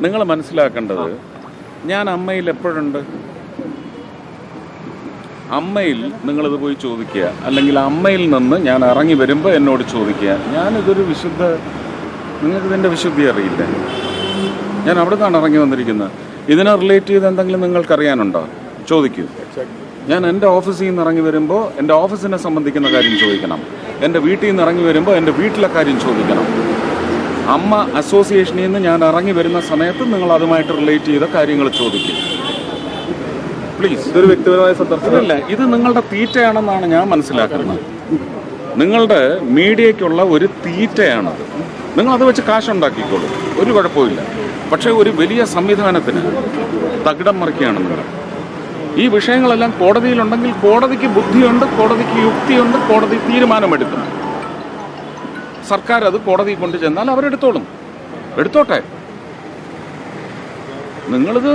നിങ്ങൾ മനസ്സിലാക്കേണ്ടത് ഞാൻ അമ്മയിൽ എപ്പോഴുണ്ട്? അമ്മയിൽ നിങ്ങളിത് പോയി ചോദിക്കുക. അല്ലെങ്കിൽ അമ്മയിൽ നിന്ന് ഞാൻ ഇറങ്ങി വരുമ്പോൾ എന്നോട് ചോദിക്കുക. ഞാനിതൊരു വിശുദ്ധ നിങ്ങൾക്ക് ഇതിന്റെ വിശുദ്ധി അറിയില്ല? ഞാൻ അവിടെ നിന്നാണ് ഇറങ്ങി വന്നിരിക്കുന്നത്. ഇതിനെ റിലേറ്റ് ചെയ്ത് എന്തെങ്കിലും നിങ്ങൾക്കറിയാനുണ്ടോ? ചോദിക്കൂ. ഞാൻ എന്റെ ഓഫീസിൽ നിന്ന് ഇറങ്ങി വരുമ്പോൾ എന്റെ ഓഫീസിനെ സംബന്ധിക്കുന്ന കാര്യം ചോദിക്കണം. എന്റെ വീട്ടിൽ നിന്ന് ഇറങ്ങി വരുമ്പോൾ എന്റെ വീട്ടിലെ കാര്യം ചോദിക്കണം. അമ്മ അസോസിയേഷനിൽ നിന്ന് ഞാൻ ഇറങ്ങി വരുന്ന സമയത്ത് നിങ്ങൾ അതുമായിട്ട് റിലേറ്റ് ചെയ്ത കാര്യങ്ങൾ ചോദിക്കും. പ്ലീസ് ഇതൊരു വ്യക്തിപരമായ സന്ദർശനം. അതല്ല ഇത് നിങ്ങളുടെ തീറ്റയാണെന്നാണ് ഞാൻ മനസ്സിലാക്കുന്നത്. നിങ്ങളുടെ മീഡിയയ്ക്കുള്ള ഒരു തീറ്റയാണത്. നിങ്ങൾ അത് വെച്ച് കാശുണ്ടാക്കിക്കോളൂ. ഒരു കുഴപ്പമില്ല പക്ഷേ ഒരു വലിയ സംവിധാനത്തിന് തകിടം മറിക്കുകയാണ് നിങ്ങൾ. ഈ വിഷയങ്ങളെല്ലാം കോടതിയിലുണ്ടെങ്കിൽ കോടതിക്ക് ബുദ്ധിയുണ്ട് കോടതിക്ക് യുക്തിയുണ്ട് കോടതി തീരുമാനമെടുക്കും. സർക്കാർ അത് കോടതി കൊണ്ട് ചെന്നാൽ അവരെടുത്തോളും. എടുത്തോട്ടെ. നിങ്ങളിത്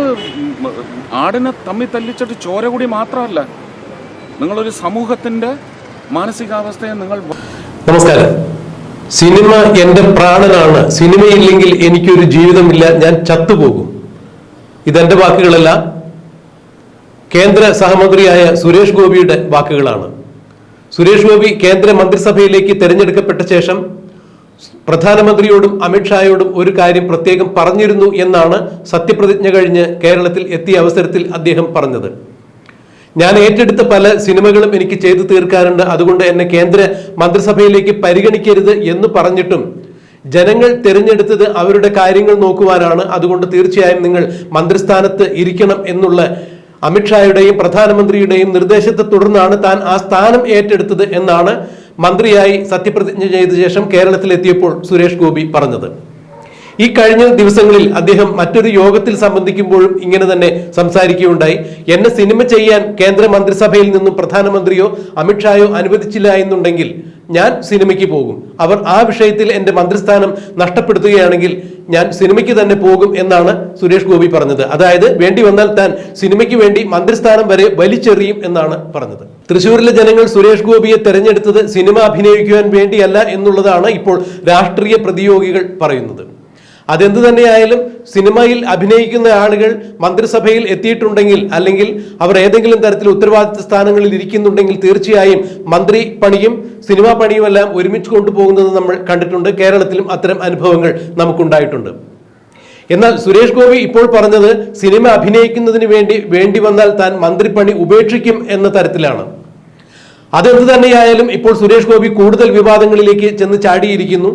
ആടിനെ തമ്മി തല്ലിച്ചിട്ട് ചോര കൂടി മാത്രമല്ല നിങ്ങളൊരു സമൂഹത്തിന്റെ മാനസികാവസ്ഥയെ നിങ്ങൾ നമസ്കാരം. സിനിമ എന്റെ പ്രാണനാണ്. സിനിമയില്ലെങ്കിൽ എനിക്കൊരു ജീവിതമില്ല. ഞാൻ ചത്തുപോകും. ഇതെന്റെ വാക്കുകളല്ല. കേന്ദ്ര സഹമന്ത്രിയായ സുരേഷ് ഗോപിയുടെ വാക്കുകളാണ്. സുരേഷ് ഗോപി കേന്ദ്ര മന്ത്രിസഭയിലേക്ക് തെരഞ്ഞെടുക്കപ്പെട്ട ശേഷം പ്രധാനമന്ത്രിയോടും അമിത്ഷായോടും ഒരു കാര്യം പ്രത്യേകം പറഞ്ഞിരുന്നു എന്നാണ് സത്യപ്രതിജ്ഞ കഴിഞ്ഞ് കേരളത്തിൽ എത്തിയ അവസരത്തിൽ അദ്ദേഹം പറഞ്ഞത്. ഞാൻ ഏറ്റെടുത്ത പല സിനിമകളും എനിക്ക് ചെയ്തു തീർക്കാറുണ്ട്. അതുകൊണ്ട് എന്നെ കേന്ദ്ര മന്ത്രിസഭയിലേക്ക് പരിഗണിക്കരുത് എന്ന് പറഞ്ഞിട്ടും ജനങ്ങൾ തിരഞ്ഞെടുത്തത് അവരുടെ കാര്യങ്ങൾ നോക്കുവാനാണ്. അതുകൊണ്ട് തീർച്ചയായും നിങ്ങൾ മന്ത്രിസ്ഥാനത്ത് ഇരിക്കണം എന്നുള്ള അമിത്ഷായുടെയും പ്രധാനമന്ത്രിയുടെയും നിർദ്ദേശത്തെ തുടർന്നാണ് താൻ ആ സ്ഥാനം ഏറ്റെടുത്തത് എന്നാണ് മന്ത്രിയായി സത്യപ്രതിജ്ഞ ചെയ്ത ശേഷം കേരളത്തിലെത്തിയപ്പോൾ സുരേഷ് ഗോപി പറഞ്ഞത്. ഈ കഴിഞ്ഞ ദിവസങ്ങളിൽ അദ്ദേഹം മറ്റൊരു യോഗത്തിൽ സംബന്ധിക്കുമ്പോഴും ഇങ്ങനെ തന്നെ സംസാരിക്കുകയുണ്ടായി. എന്നെ സിനിമ ചെയ്യാൻ കേന്ദ്ര മന്ത്രിസഭയിൽ നിന്നും പ്രധാനമന്ത്രിയോ അമിത്ഷായോ അനുവദിച്ചില്ല എന്നുണ്ടെങ്കിൽ ഞാൻ സിനിമയ്ക്ക് പോകും. അവർ ആ വിഷയത്തിൽ എന്റെ മന്ത്രിസ്ഥാനം നഷ്ടപ്പെടുത്തുകയാണെങ്കിൽ ഞാൻ സിനിമയ്ക്ക് തന്നെ പോകും എന്നാണ് സുരേഷ് ഗോപി പറഞ്ഞത്. അതായത് വേണ്ടി വന്നാൽ താൻ സിനിമയ്ക്ക് വേണ്ടി മന്ത്രിസ്ഥാനം വരെ വലിച്ചെറിയും എന്നാണ് പറഞ്ഞത്. തൃശ്ശൂരിലെ ജനങ്ങൾ സുരേഷ് ഗോപിയെ തെരഞ്ഞെടുത്തത് സിനിമ അഭിനയിക്കുവാൻ വേണ്ടിയല്ല എന്നുള്ളതാണ് ഇപ്പോൾ രാഷ്ട്രീയ പ്രതിയോഗികൾ പറയുന്നത്. അതെന്ത് തന്നെയായാലും സിനിമയിൽ അഭിനയിക്കുന്ന ആളുകൾ മന്ത്രിസഭയിൽ എത്തിയിട്ടുണ്ടെങ്കിൽ അല്ലെങ്കിൽ അവർ ഏതെങ്കിലും തരത്തിൽ ഉത്തരവാദിത്ത സ്ഥാനങ്ങളിൽ ഇരിക്കുന്നുണ്ടെങ്കിൽ തീർച്ചയായും മന്ത്രി പണിയും സിനിമാ പണിയുമെല്ലാം ഒരുമിച്ച് കൊണ്ടുപോകുന്നത് നമ്മൾ കണ്ടിട്ടുണ്ട്. കേരളത്തിലും അത്തരം അനുഭവങ്ങൾ നമുക്കുണ്ടായിട്ടുണ്ട്. എന്നാൽ സുരേഷ് ഗോപി ഇപ്പോൾ പറഞ്ഞത് സിനിമ അഭിനയിക്കുന്നതിന് വേണ്ടി വേണ്ടി വന്നാൽ താൻ മന്ത്രിപ്പണി ഉപേക്ഷിക്കും എന്ന തരത്തിലാണ്. അതെന്ത് തന്നെയായാലും ഇപ്പോൾ സുരേഷ് ഗോപി കൂടുതൽ വിവാദങ്ങളിലേക്ക് ചെന്ന് ചാടിയിരിക്കുന്നു.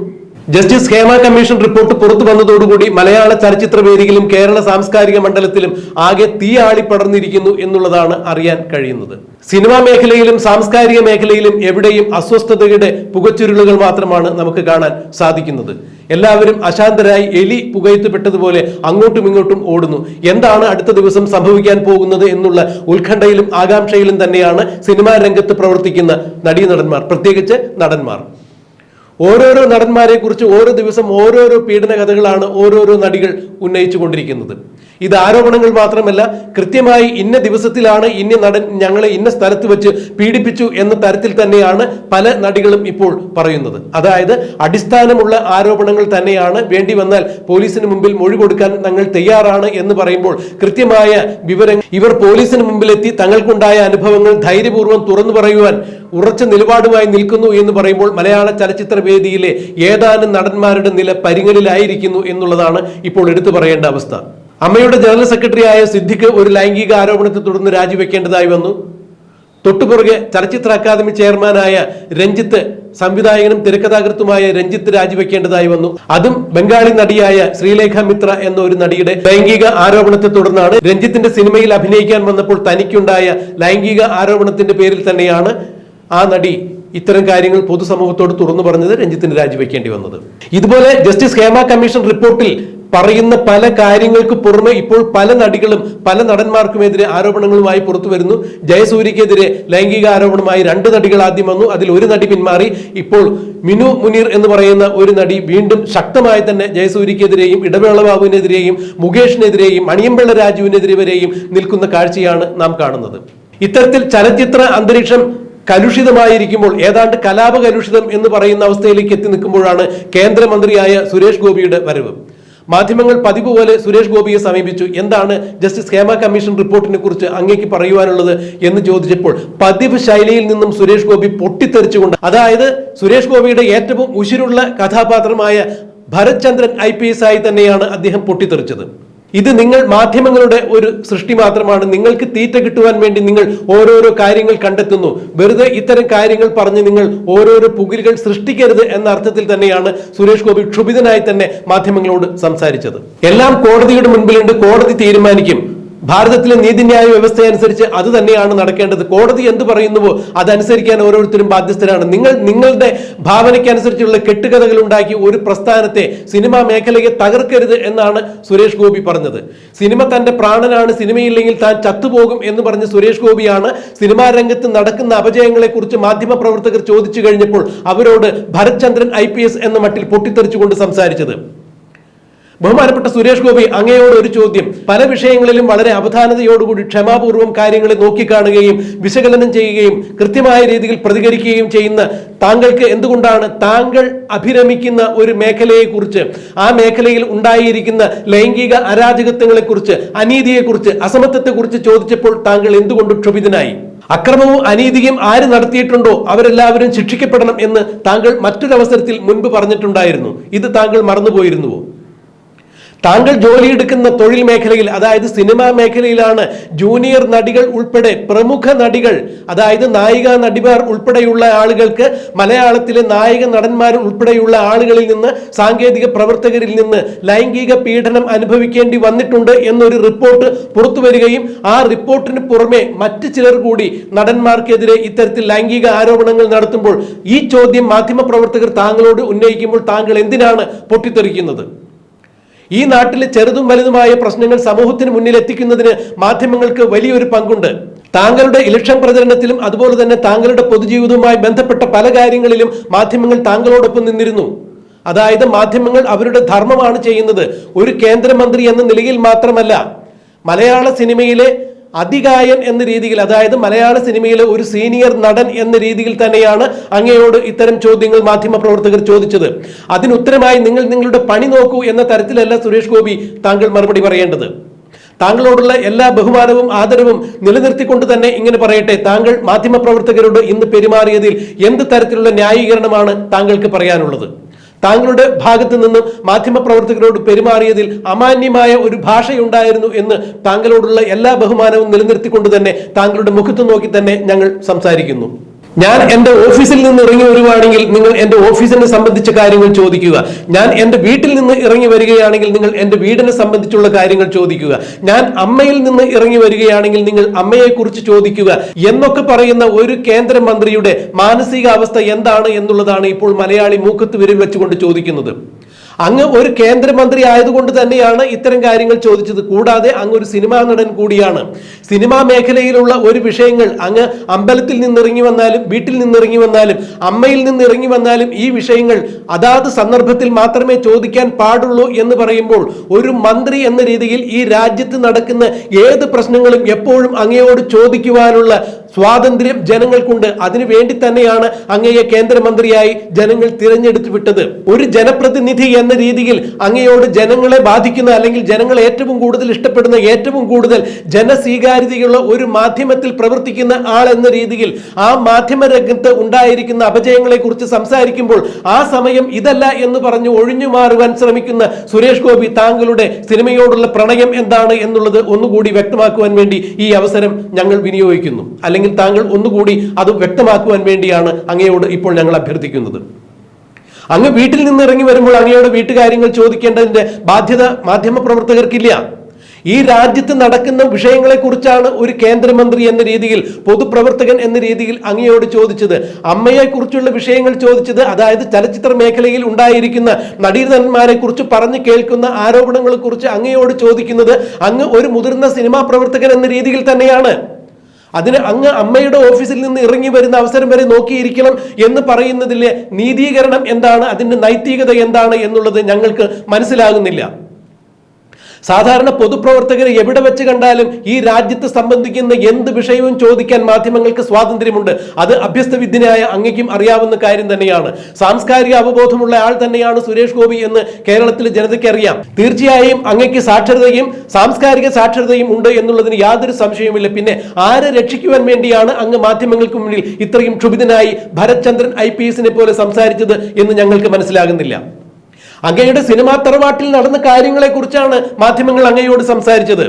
ജസ്റ്റിസ് ഹേമ കമ്മീഷൻ റിപ്പോർട്ട് പുറത്തു വന്നതോടുകൂടി മലയാള ചലച്ചിത്ര വേദിയിലും കേരള സാംസ്കാരിക മണ്ഡലത്തിലും ആകെ തീയാളി പടർന്നിരിക്കുന്നു എന്നുള്ളതാണ് അറിയാൻ കഴിയുന്നത്. സിനിമാ മേഖലയിലും സാംസ്കാരിക മേഖലയിലും എവിടെയും അസ്വസ്ഥതയുടെ പുകച്ചുരുളുകൾ മാത്രമാണ് നമുക്ക് കാണാൻ സാധിക്കുന്നത്. എല്ലാവരും അശാന്തരായി എലി പുകയത്തുപെട്ടതുപോലെ അങ്ങോട്ടും ഇങ്ങോട്ടും ഓടുന്നു. എന്താണ് അടുത്ത ദിവസം സംഭവിക്കാൻ പോകുന്നത് എന്നുള്ള ഉത്കണ്ഠയിലും ആകാംക്ഷയിലും തന്നെയാണ് സിനിമാ രംഗത്ത് പ്രവർത്തിക്കുന്ന നടീനടന്മാർ. പ്രത്യേകിച്ച് നടന്മാർ. ഓരോരോ നടന്മാരെ കുറിച്ച് ഓരോ ദിവസം ഓരോരോ പീഡന കഥകളാണ് ഓരോരോ നടികൾ ഉന്നയിച്ചു കൊണ്ടിരിക്കുന്നത് ഇത് ആരോപണങ്ങൾ മാത്രമല്ല കൃത്യമായി ഇന്ന ദിവസത്തിലാണ് ഇന്ന നടൻ ഞങ്ങളെ ഇന്ന സ്ഥലത്ത് വെച്ച് പീഡിപ്പിച്ചു എന്ന തരത്തിൽ തന്നെയാണ് പല നടികളും ഇപ്പോൾ പറയുന്നത്. അതായത് അടിസ്ഥാനമുള്ള ആരോപണങ്ങൾ തന്നെയാണ് വേണ്ടി വന്നാൽ പോലീസിന് മുമ്പിൽ മൊഴി കൊടുക്കാൻ ഞങ്ങൾ തയ്യാറാണ് എന്ന് പറയുമ്പോൾ കൃത്യമായ വിവരങ്ങൾ ഇവർ പോലീസിന് മുമ്പിലെത്തി തങ്ങൾക്കുണ്ടായ അനുഭവങ്ങൾ ധൈര്യപൂർവം തുറന്നു പറയുവാൻ ഉറച്ച നിലപാടുമായി നിൽക്കുന്നു എന്ന് പറയുമ്പോൾ മലയാള ചലച്ചിത്ര വേദിയിലെ ഏതാനും നടന്മാരുടെ നില പരിങ്ങലിലായിരിക്കുന്നു എന്നുള്ളതാണ് ഇപ്പോൾ എടുത്തു പറയേണ്ട അവസ്ഥ. അമ്മയുടെ ജനറൽ സെക്രട്ടറി ആയ സിദ്ധിക്ക് ഒരു ലൈംഗിക ആരോപണത്തെ തുടർന്ന് രാജിവെക്കേണ്ടതായി വന്നു. തൊട്ടുപുറകെ ചലച്ചിത്ര അക്കാദമി ചെയർമാനായ രഞ്ജിത്ത് സംവിധായകനും തിരക്കഥാകൃത്തുമായ രഞ്ജിത്ത് രാജിവെക്കേണ്ടതായി വന്നു. അതും ബംഗാളി നടിയായ ശ്രീലേഖ മിത്ര എന്ന ഒരു നടിയുടെ ലൈംഗിക ആരോപണത്തെ തുടർന്നാണ് രഞ്ജിത്തിന്റെ സിനിമയിൽ അഭിനയിക്കാൻ വന്നപ്പോൾ തനിക്കുണ്ടായ ലൈംഗിക ആരോപണത്തിന്റെ പേരിൽ തന്നെയാണ് ആ നടി ഇത്തരം കാര്യങ്ങൾ പൊതുസമൂഹത്തോട് തുറന്നു പറഞ്ഞത് രഞ്ജിത്തിന് രാജിവെക്കേണ്ടി വന്നത്. ഇതുപോലെ ജസ്റ്റിസ് ഹേമ കമ്മീഷൻ റിപ്പോർട്ടിൽ പറയുന്ന പല കാര്യങ്ങൾക്ക് പുറമെ ഇപ്പോൾ പല നടികളും പല നടന്മാർക്കുമെതിരെ ആരോപണങ്ങളുമായി പുറത്തു വരുന്നു. ജയസൂര്യക്കെതിരെ ലൈംഗിക ആരോപണമായി രണ്ട് നടികൾ ആദ്യം വന്നു. അതിൽ ഒരു നടി പിന്മാറി. ഇപ്പോൾ മിനു മുനീർ എന്ന് പറയുന്ന ഒരു നടി വീണ്ടും ശക്തമായി തന്നെ ജയസൂര്യക്കെതിരെയും ഇടവേള ബാബുവിനെതിരെയും മുകേഷിനെതിരെയും മണിയമ്പിള്ള രാജുവിനെതിരെ വരെയും നിൽക്കുന്ന കാഴ്ചയാണ് നാം കാണുന്നത്. ഇത്തരത്തിൽ ചലച്ചിത്ര അന്തരീക്ഷം കലുഷിതമായിരിക്കുമ്പോൾ ഏതാണ്ട് കലാപ കലുഷിതം എന്ന് പറയുന്ന അവസ്ഥയിലേക്ക് എത്തി നിൽക്കുമ്പോഴാണ് കേന്ദ്രമന്ത്രിയായ സുരേഷ് ഗോപിയുടെ വരവ്. മാധ്യമങ്ങൾ പതിവ് പോലെ സുരേഷ് ഗോപിയെ സമീപിച്ചു. എന്താണ് ജസ്റ്റിസ് ഹേമ കമ്മീഷൻ റിപ്പോർട്ടിനെ കുറിച്ച് അങ്ങേക്ക് പറയുവാനുള്ളത് എന്ന് ചോദിച്ചപ്പോൾ പതിവ് ശൈലിയിൽ നിന്നും സുരേഷ് ഗോപി പൊട്ടിത്തെറിച്ചുകൊണ്ട് അതായത് സുരേഷ് ഗോപിയുടെ ഏറ്റവും ഉശിരുള്ള കഥാപാത്രമായ Bharath Chandran I P S ആയി തന്നെയാണ് അദ്ദേഹം പൊട്ടിത്തെറിച്ചത്. ഇത് നിങ്ങൾ മാധ്യമങ്ങളുടെ ഒരു സൃഷ്ടി മാത്രമാണ്. നിങ്ങൾക്ക് തീറ്റ കിട്ടുവാൻ വേണ്ടി നിങ്ങൾ ഓരോരോ കാര്യങ്ങൾ കണ്ടെത്തുന്നു. വെറുതെ ഇത്തരം കാര്യങ്ങൾ പറഞ്ഞ് നിങ്ങൾ ഓരോരോ പുകിലുകൾ സൃഷ്ടിക്കരുത് എന്ന അർത്ഥത്തിൽ തന്നെയാണ് സുരേഷ് ഗോപി ക്ഷുഭിതനായി തന്നെ മാധ്യമങ്ങളോട് സംസാരിച്ചത്. എല്ലാം കോടതിയുടെ മുൻപിലുണ്ട്. കോടതി തീരുമാനിക്കും. ഭാരതത്തിലെ നീതിന്യായ വ്യവസ്ഥ അനുസരിച്ച് അത് തന്നെയാണ് നടക്കേണ്ടത്. കോടതി എന്ത് പറയുന്നുവോ അതനുസരിക്കാൻ ഓരോരുത്തരും ബാധ്യസ്ഥരാണ്. നിങ്ങൾ നിങ്ങളുടെ ഭാവനയ്ക്കനുസരിച്ചുള്ള കെട്ടുകഥകൾ ഉണ്ടാക്കി ഒരു പ്രസ്ഥാനത്തെ സിനിമാ മേഖലയെ തകർക്കരുത് എന്നാണ് സുരേഷ് ഗോപി പറഞ്ഞത്. സിനിമ തന്റെ പ്രാണനാണ് സിനിമയില്ലെങ്കിൽ താൻ ചത്തുപോകും എന്ന് പറഞ്ഞ സുരേഷ് ഗോപിയാണ് സിനിമാ രംഗത്ത് നടക്കുന്ന അപജയങ്ങളെ കുറിച്ച് മാധ്യമ പ്രവർത്തകർ ചോദിച്ചു കഴിഞ്ഞപ്പോൾ അവരോട് ഭരത് ചന്ദ്രൻ ഐ എന്ന മട്ടിൽ പൊട്ടിത്തെറിച്ചുകൊണ്ട് സംസാരിച്ചത്. ബഹുമാനപ്പെട്ട സുരേഷ് ഗോപി അങ്ങയോട് ഒരു ചോദ്യം. പല വിഷയങ്ങളിലും വളരെ അവധാനതയോടുകൂടി ക്ഷമാപൂർവം കാര്യങ്ങളെ നോക്കിക്കാണുകയും വിശകലനം ചെയ്യുകയും കൃത്യമായ രീതിയിൽ പ്രതികരിക്കുകയും ചെയ്യുന്ന താങ്കൾക്ക് എന്തുകൊണ്ടാണ് താങ്കൾ അഭിരമിക്കുന്ന ഒരു മേഖലയെക്കുറിച്ച് ആ മേഖലയിൽ ഉണ്ടായിരിക്കുന്ന ലൈംഗിക അരാജകത്വങ്ങളെക്കുറിച്ച് അനീതിയെക്കുറിച്ച് അസമത്വത്തെക്കുറിച്ച് ചോദിച്ചപ്പോൾ താങ്കൾ എന്തുകൊണ്ട് ക്ഷുഭിതനായി? അക്രമവും അനീതിയും ആര് നടത്തിയിട്ടുണ്ടോ അവരെല്ലാവരും ശിക്ഷിക്കപ്പെടണം എന്ന് താങ്കൾ മറ്റൊരവസരത്തിൽ മുൻപ് പറഞ്ഞിട്ടുണ്ടായിരുന്നു. ഇത് താങ്കൾ മറന്നുപോയിരുന്നുവോ? താങ്കൾ ജോലിയെടുക്കുന്ന തൊഴിൽ മേഖലയിൽ അതായത് സിനിമാ മേഖലയിലാണ് ജൂനിയർ നടികൾ ഉൾപ്പെടെ പ്രമുഖ നടികൾ അതായത് നായിക നടിമാർ ഉൾപ്പെടെയുള്ള ആളുകൾക്ക് മലയാളത്തിലെ നായക നടന്മാർ ഉൾപ്പെടെയുള്ള ആളുകളിൽ നിന്ന് സാങ്കേതിക പ്രവർത്തകരിൽ നിന്ന് ലൈംഗിക പീഡനം അനുഭവിക്കേണ്ടി വന്നിട്ടുണ്ട് എന്നൊരു റിപ്പോർട്ട് പുറത്തു വരികയും ആ റിപ്പോർട്ടിന് പുറമെ മറ്റ് ചിലർ കൂടി നടന്മാർക്കെതിരെ ഇത്തരത്തിൽ ലൈംഗിക ആരോപണങ്ങൾ നടത്തുമ്പോൾ ഈ ചോദ്യം മാധ്യമപ്രവർത്തകർ താങ്കളോട് ഉന്നയിക്കുമ്പോൾ താങ്കൾ എന്തിനാണ് പൊട്ടിത്തെറിക്കുന്നത്? ഈ നാട്ടിലെ ചെറുതും വലുതുമായ പ്രശ്നങ്ങൾ സമൂഹത്തിന് മുന്നിൽ എത്തിക്കുന്നതിന് മാധ്യമങ്ങൾക്ക് വലിയൊരു പങ്കുണ്ട്. താങ്കളുടെ ഇലക്ഷൻ പ്രചരണത്തിലും അതുപോലെ തന്നെ താങ്കളുടെ പൊതുജീവിതവുമായി ബന്ധപ്പെട്ട പല കാര്യങ്ങളിലും മാധ്യമങ്ങൾ താങ്കളോടൊപ്പം നിന്നിരുന്നു. അതായത് മാധ്യമങ്ങൾ അവരുടെ ധർമ്മമാണ് ചെയ്യുന്നത്. ഒരു കേന്ദ്രമന്ത്രി എന്ന നിലയിൽ മാത്രമല്ല മലയാള സിനിമയിലെ അതികായൻ എന്ന രീതിയിൽ അതായത് മലയാള സിനിമയിലെ ഒരു സീനിയർ നടൻ എന്ന രീതിയിൽ തന്നെയാണ് അങ്ങയോട് ഇത്തരം ചോദ്യങ്ങൾ മാധ്യമപ്രവർത്തകർ ചോദിച്ചത്. അതിനുത്തരമായി നിങ്ങൾ നിങ്ങളുടെ പണി നോക്കൂ എന്ന തരത്തിലല്ല സുരേഷ് ഗോപി താങ്കൾ മറുപടി പറയേണ്ടത്. താങ്കളോടുള്ള എല്ലാ ബഹുമാനവും ആദരവും നിലനിർത്തിക്കൊണ്ട് തന്നെ ഇങ്ങനെ പറയട്ടെ താങ്കൾ മാധ്യമപ്രവർത്തകരോട് ഇന്ന് പെരുമാറിയതിൽ എന്ത് തരത്തിലുള്ള ന്യായീകരണമാണ് താങ്കൾക്ക് പറയാനുള്ളത്? താങ്കളുടെ ഭാഗത്ത് നിന്നും മാധ്യമപ്രവർത്തകരോട് പെരുമാറിയതിൽ അമാന്യമായ ഒരു ഭാഷയുണ്ടായിരുന്നു എന്ന് താങ്കളോടുള്ള എല്ലാ ബഹുമാനവും നിലനിർത്തിക്കൊണ്ട് തന്നെ താങ്കളുടെ മുഖത്ത് നോക്കി തന്നെ ഞങ്ങൾ സംസാരിക്കുന്നു. ഞാൻ എന്റെ ഓഫീസിൽ നിന്ന് ഇറങ്ങി വരുവാണെങ്കിൽ നിങ്ങൾ എന്റെ ഓഫീസിനെ സംബന്ധിച്ച കാര്യങ്ങൾ ചോദിക്കുക. ഞാൻ എന്റെ വീട്ടിൽ നിന്ന് ഇറങ്ങി വരികയാണെങ്കിൽ നിങ്ങൾ എന്റെ വീടിനെ സംബന്ധിച്ചുള്ള കാര്യങ്ങൾ ചോദിക്കുക. ഞാൻ അമ്മയിൽ നിന്ന് ഇറങ്ങി വരികയാണെങ്കിൽ നിങ്ങൾ അമ്മയെ കുറിച്ച് ചോദിക്കുക. എന്നൊക്കെ പറയുന്ന ഒരു കേന്ദ്രമന്ത്രിയുടെ മാനസികാവസ്ഥ എന്താണ് എന്നുള്ളതാണ് ഇപ്പോൾ മലയാളി മൂക്കത്ത് വിരൽ വെച്ചുകൊണ്ട് ചോദിക്കുന്നത്. അങ്ങ് ഒരു കേന്ദ്രമന്ത്രി ആയതുകൊണ്ട് തന്നെയാണ് ഇത്തരം കാര്യങ്ങൾ ചോദിച്ചത്. കൂടാതെ അങ്ങ് ഒരു സിനിമാ നടൻ കൂടിയാണ്. സിനിമാ മേഖലയിലുള്ള ഒരു വിഷയങ്ങൾ അങ്ങ് അമ്പലത്തിൽ നിന്നിറങ്ങി വന്നാലും വീട്ടിൽ നിന്നിറങ്ങി വന്നാലും അമ്മയിൽ നിന്നിറങ്ങി വന്നാലും ഈ വിഷയങ്ങൾ അതാത് സന്ദർഭത്തിൽ മാത്രമേ ചോദിക്കാൻ പാടുള്ളൂ എന്ന് പറയുമ്പോൾ ഒരു മന്ത്രി എന്ന രീതിയിൽ ഈ രാജ്യത്ത് നടക്കുന്ന ഏത് പ്രശ്നങ്ങളും എപ്പോഴും അങ്ങയോട് ചോദിക്കുവാനുള്ള സ്വാതന്ത്ര്യം ജനങ്ങൾക്കുണ്ട്. അതിനു വേണ്ടി തന്നെയാണ് അങ്ങയെ കേന്ദ്രമന്ത്രിയായി ജനങ്ങൾ തിരഞ്ഞെടുത്തു വിട്ടത്. ഒരു ജനപ്രതിനിധി എന്ന രീതിയിൽ അങ്ങയോട് ജനങ്ങളെ ബാധിക്കുന്ന അല്ലെങ്കിൽ ജനങ്ങൾ ഏറ്റവും കൂടുതൽ ഇഷ്ടപ്പെടുന്ന ഏറ്റവും കൂടുതൽ ജനസ്വീകാര്യതയുള്ള ഒരു മാധ്യമത്തിൽ പ്രവർത്തിക്കുന്ന ആൾ എന്ന രീതിയിൽ ആ മാധ്യമ രംഗത്ത് ഉണ്ടായിരിക്കുന്ന അപജയങ്ങളെ കുറിച്ച് സംസാരിക്കുമ്പോൾ ആ സമയം ഇതല്ല എന്ന് പറഞ്ഞ് ഒഴിഞ്ഞു മാറുവാൻ ശ്രമിക്കുന്ന സുരേഷ് ഗോപി താങ്കളുടെ സിനിമയോടുള്ള പ്രണയം എന്താണ് എന്നുള്ളത് ഒന്നുകൂടി വ്യക്തമാക്കുവാൻ വേണ്ടി ഈ അവസരം ഞങ്ങൾ വിനിയോഗിക്കുന്നു. അല്ലെങ്കിൽ താങ്കൾ ഒന്നുകൂടി അത് വ്യക്തമാക്കുവാൻ വേണ്ടിയാണ് അങ്ങയോട് ഇപ്പോൾ ഞങ്ങൾ അഭ്യർത്ഥിക്കുന്നത്. അങ്ങ് വീട്ടിൽ നിന്ന് ഇറങ്ങി വരുമ്പോൾ അങ്ങയുടെ വീട്ടുകാര്യങ്ങൾ ചോദിക്കേണ്ടതിന്റെ ബാധ്യത മാധ്യമ പ്രവർത്തകർക്കില്ല. ഈ രാജ്യത്ത് നടക്കുന്ന വിഷയങ്ങളെ കുറിച്ചാണ് ഒരു കേന്ദ്രമന്ത്രി എന്ന രീതിയിൽ പൊതുപ്രവർത്തകൻ എന്ന രീതിയിൽ അങ്ങയോട് ചോദിച്ചത്. അമ്മയെക്കുറിച്ചുള്ള വിഷയങ്ങൾ ചോദിച്ചത് അതായത് ചലച്ചിത്ര മേഖലയിൽ ഉണ്ടായിരിക്കുന്ന നടീനടന്മാരെ കുറിച്ച് പറഞ്ഞു കേൾക്കുന്ന ആരോപണങ്ങളെക്കുറിച്ച് അങ്ങയോട് ചോദിക്കുന്നത് അങ്ങ് ഒരു മുതിർന്ന സിനിമാ പ്രവർത്തകൻ എന്ന രീതിയിൽ തന്നെയാണ്. അതിന് അങ്ങ് അമ്മയുടെ ഓഫീസിൽ നിന്ന് ഇറങ്ങി വരുന്ന അവസരം വരെ നോക്കിയിരിക്കണം എന്ന് പറയുന്നതിലെ നീതീകരണം എന്താണ്? അതിന്റെ നൈതികത എന്താണ് എന്നുള്ളത് ഞങ്ങൾക്ക് മനസ്സിലാകുന്നില്ല. സാധാരണ പൊതുപ്രവർത്തകർ എവിടെ വെച്ച് കണ്ടാലും ഈ രാജ്യത്തെ സംബന്ധിക്കുന്ന എന്ത് വിഷയവും ചോദിക്കാൻ മാധ്യമങ്ങൾക്ക് സ്വാതന്ത്ര്യമുണ്ട്. അത് അഭ്യസ്തവിദ്യനായ അങ്ങയ്ക്കും അറിയാവുന്ന കാര്യം തന്നെയാണ്. സാംസ്കാരിക അവബോധമുള്ള ആൾ തന്നെയാണ് സുരേഷ് ഗോപി എന്ന് കേരളത്തിലെ ജനതയ്ക്ക് അറിയാം. തീർച്ചയായും അങ്ങയ്ക്ക് സാക്ഷരതയും സാംസ്കാരിക സാക്ഷരതയും ഉണ്ട് എന്നുള്ളതിന് യാതൊരു സംശയവുമില്ല. പിന്നെ ആരെ രക്ഷിക്കുവാൻ വേണ്ടിയാണ് അങ്ങ് മാധ്യമങ്ങൾക്ക് മുന്നിൽ ഇത്രയും ക്ഷുഭിതനായി ഭരത് ചന്ദ്രൻ ഐ പി എസിനെ പോലെ സംസാരിച്ചത് എന്ന് ഞങ്ങൾക്ക് മനസ്സിലാകുന്നില്ല. അങ്ങയുടെ സിനിമാ തറവാട്ടിൽ നടന്ന കാര്യങ്ങളെ കുറിച്ചാണ് മാധ്യമങ്ങൾ അങ്ങയോട് സംസാരിച്ചത്.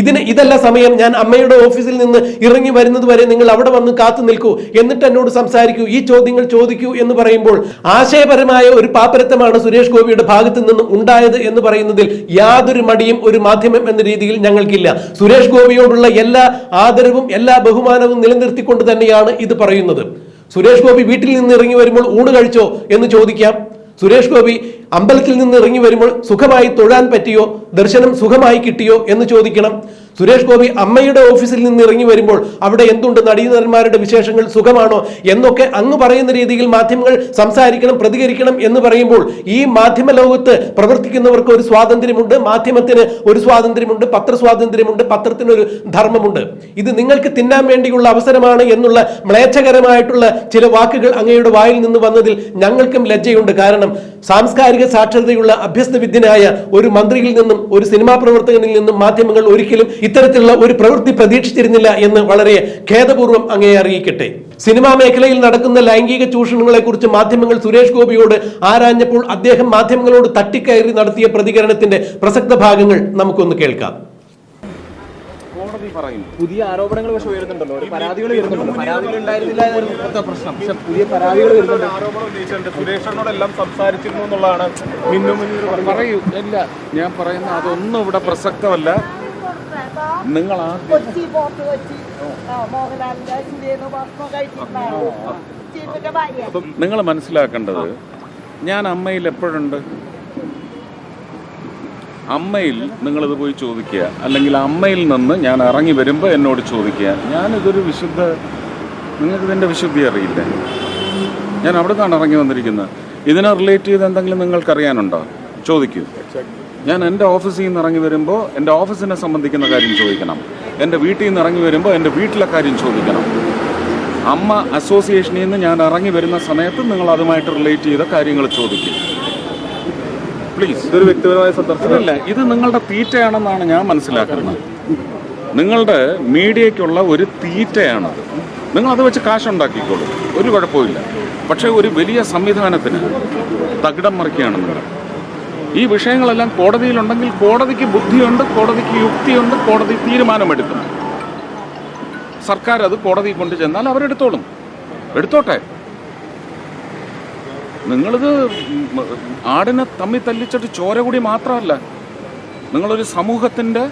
ഇതിന് ഇതല്ല സമയം. ഞാൻ അമ്മയുടെ ഓഫീസിൽ നിന്ന് ഇറങ്ങി വരുന്നത് വരെ നിങ്ങൾ അവിടെ വന്ന് കാത്തു നിൽക്കൂ. എന്നിട്ട് എന്നോട് സംസാരിക്കൂ. ഈ ചോദ്യങ്ങൾ ചോദിക്കൂ എന്ന് പറയുമ്പോൾ ആശയപരമായ ഒരു പാപ്പരത്വമാണ് സുരേഷ് ഗോപിയുടെ ഭാഗത്തു നിന്നും ഉണ്ടായത് എന്ന് പറയുന്നതിൽ യാതൊരു മടിയും ഒരു മാധ്യമം എന്ന രീതിയിൽ ഞങ്ങൾക്കില്ല. സുരേഷ് ഗോപിയോടുള്ള എല്ലാ ആദരവും എല്ലാ ബഹുമാനവും നിലനിർത്തിക്കൊണ്ട് തന്നെയാണ് ഇത് പറയുന്നത്. സുരേഷ് ഗോപി വീട്ടിൽ നിന്ന് ഇറങ്ങി വരുമ്പോൾ ഊണ് കഴിച്ചോ എന്ന് ചോദിക്കാം. സുരേഷ് ഗോപി അമ്പലത്തിൽ നിന്ന് ഇറങ്ങി വരുമ്പോൾ സുഖമായി തൊഴാൻ പറ്റിയോ? ദർശനം സുഖമായി കിട്ടിയോ എന്ന് ചോദിക്കണം. സുരേഷ് ഗോപി അമ്മയുടെ ഓഫീസിൽ നിന്ന് ഇറങ്ങി വരുമ്പോൾ അവിടെ എന്തുണ്ട്? നടീനടന്മാരുടെ വിശേഷങ്ങൾ സുഖമാണോ? എന്നൊക്കെ അങ്ങ് പറയുന്ന രീതിയിൽ മാധ്യമങ്ങൾ സംസാരിക്കണം പ്രതികരിക്കണം എന്ന് പറയുമ്പോൾ ഈ മാധ്യമ ലോകത്ത് പ്രവർത്തിക്കുന്നവർക്ക് ഒരു സ്വാതന്ത്ര്യമുണ്ട് മാധ്യമത്തിന് ഒരു സ്വാതന്ത്ര്യമുണ്ട് പത്രസ്വാതന്ത്ര്യമുണ്ട് പത്രത്തിനൊരു ധർമ്മമുണ്ട്. ഇത് നിങ്ങൾക്ക് തിന്നാൻ വേണ്ടിയുള്ള അവസരമാണ് എന്നുള്ള മ്ലേച്ഛകരമായിട്ടുള്ള ചില വാക്കുകൾ അങ്ങയുടെ വായിൽ നിന്ന് വന്നതിൽ ഞങ്ങൾക്കും ലജ്ജയുണ്ട്. കാരണം സാംസ്കാരിക സാക്ഷരതയുള്ള അഭ്യസ്തവിദ്യനായ ഒരു മന്ത്രിയിൽ നിന്നും ഒരു സിനിമാ പ്രവർത്തകനിൽ നിന്നും മാധ്യമങ്ങൾ ഒരിക്കലും ഇത്തരത്തിലുള്ള ഒരു പ്രവൃത്തി പ്രതീക്ഷിച്ചിരുന്നില്ല എന്ന് വളരെ ഖേദപൂർവം അങ്ങേ അറിയിക്കട്ടെ. സിനിമാ മേഖലയിൽ നടക്കുന്ന ലൈംഗിക ചൂഷണങ്ങളെ കുറിച്ച് മാധ്യമങ്ങൾ സുരേഷ് ഗോപിയോട് ആരാഞ്ഞപ്പോൾ അദ്ദേഹം മാധ്യമങ്ങളോട് തട്ടിക്കയറി നടത്തിയ പ്രതികരണത്തിന്റെ പ്രസക്ത ഭാഗങ്ങൾ നമുക്കൊന്ന് കേൾക്കാം. കോടതി പറയും പുതിയ ആരോപണങ്ങൾ പക്ഷെ ഉയരുന്നുണ്ടല്ലോ ഒരു പരാതികൾ വരുന്നുണ്ടല്ലോ പരാതികൾ ഉണ്ടായിരുന്നില്ല പ്രശ്നം. പക്ഷെ പുതിയ പരാതികൾ വരുന്നുണ്ട് ആരോപണം ഉന്നയിച്ചിട്ടുണ്ട്. സുരേഷനോടെല്ലാം സംസാരിച്ചിരുന്നു എന്നുള്ളതാണ് മിന്നു മിന്നു പറയൂ. ഇല്ല ഞാൻ പറയുന്ന അതൊന്നും ഇവിടെ പ്രസക്തമല്ല. നിങ്ങൾ ആദ്യം കൊച്ചി പോർട്ട് കൊച്ചി. ആ, മോഹൻലാലിന്റെ സുരേന്ദ്ര ഭക്ഷണം കഴിച്ചിട്ടുണ്ടായിരുന്നു ചീഫിന്റെ ഭാര്യ. നിങ്ങൾ മനസ്സിലാക്കേണ്ടത് ഞാൻ അമ്മയിൽ എപ്പോഴുണ്ട്? അമ്മയിൽ നിങ്ങളിത് പോയി ചോദിക്കുക. അല്ലെങ്കിൽ അമ്മയിൽ നിന്ന് ഞാൻ ഇറങ്ങി വരുമ്പോൾ എന്നോട് ചോദിക്കുക. ഞാനിതൊരു വിശുദ്ധ നിങ്ങൾക്കിതിന്റെ വിശുദ്ധി അറിയില്ല? ഞാൻ അവിടെ നിന്നാണ് ഇറങ്ങി വന്നിരിക്കുന്നത്. ഇതിനെ റിലേറ്റ് ചെയ്ത് എന്തെങ്കിലും നിങ്ങൾക്കറിയാനുണ്ടോ? ചോദിക്കൂ. ഞാൻ എന്റെ ഓഫീസിൽ നിന്ന് ഇറങ്ങി വരുമ്പോൾ എന്റെ ഓഫീസിനെ സംബന്ധിക്കുന്ന കാര്യം ചോദിക്കണം. എന്റെ വീട്ടിൽ നിന്ന് ഇറങ്ങി വരുമ്പോൾ എന്റെ വീട്ടിലെ കാര്യം ചോദിക്കണം. അമ്മ അസോസിയേഷനിൽ നിന്ന് ഞാൻ ഇറങ്ങി വരുന്ന സമയത്ത് നിങ്ങൾ അതുമായിട്ട് റിലേറ്റ് ചെയ്ത കാര്യങ്ങൾ ചോദിക്കും. പ്ലീസ് ഇതൊരു വ്യക്തിപരമായ സന്ദർശനം. അതല്ല ഇത് നിങ്ങളുടെ തീറ്റയാണെന്നാണ് ഞാൻ മനസ്സിലാക്കുന്നത്. നിങ്ങളുടെ മീഡിയയ്ക്കുള്ള ഒരു തീറ്റയാണ് നിങ്ങൾ അത് വെച്ച് കാശുണ്ടാക്കിക്കോളൂ. ഒരു കുഴപ്പമില്ല പക്ഷേ ഒരു വലിയ സംവിധാനത്തിന് തകിടം മറിക്കുകയാണ് നിങ്ങൾ. ഈ വിഷയങ്ങളെല്ലാം കോടതിയിലുണ്ടെങ്കിൽ കോടതിക്ക് ബുദ്ധിയുണ്ട് കോടതിക്ക് യുക്തിയുണ്ട് കോടതി തീരുമാനമെടുക്കും. സർക്കാർ അത് കോടതി കൊണ്ടു ചെന്നാൽ അവരെടുത്തോളും. എടുത്തോട്ടെ? നിങ്ങളിത് ആടിനെ തമ്മി തല്ലിച്ചിട്ട് ചോര കൂടി മാത്രമല്ല നിങ്ങളൊരു സമൂഹത്തിന്റെ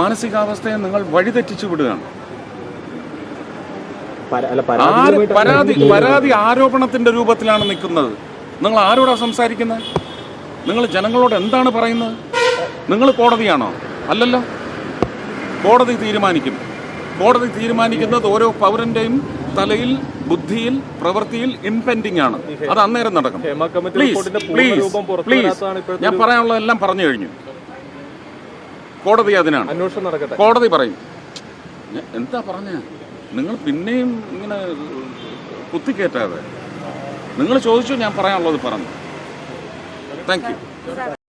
മാനസികാവസ്ഥയെ നിങ്ങൾ വഴിതെറ്റിച്ചു വിടുകയാണ്. പരാതി പരാതി ആരോപണത്തിന്റെ രൂപത്തിലാണ് നിൽക്കുന്നത്. നിങ്ങൾ ആരോടാ സംസാരിക്കുന്നത് നിങ്ങൾ ജനങ്ങളോട് എന്താണ് പറയുന്നത്? നിങ്ങൾ കോടതിയാണോ? അല്ലല്ലോ. കോടതി തീരുമാനിക്കും. കോടതി തീരുമാനിക്കുന്നത് ഓരോ പൗരന്റെയും തലയിൽ ബുദ്ധിയിൽ പ്രവൃത്തിയിൽ ഇംപെൻഡിങ് ആണ്. അത് അന്നേരം നടക്കും. പ്ലീസ് പ്ലീസ് പ്ലീസ് ഞാൻ പറയാനുള്ളതെല്ലാം പറഞ്ഞു കഴിഞ്ഞു. കോടതി അതിനാണ്. അന്വേഷണം നടക്കട്ടെ. കോടതി പറയും. എന്താ പറഞ്ഞ? നിങ്ങൾ പിന്നെയും ഇങ്ങനെ കുത്തിക്കേറ്റാതെ. നിങ്ങൾ ചോദിച്ചു ഞാൻ പറയാനുള്ളത് പറഞ്ഞു. Thank you.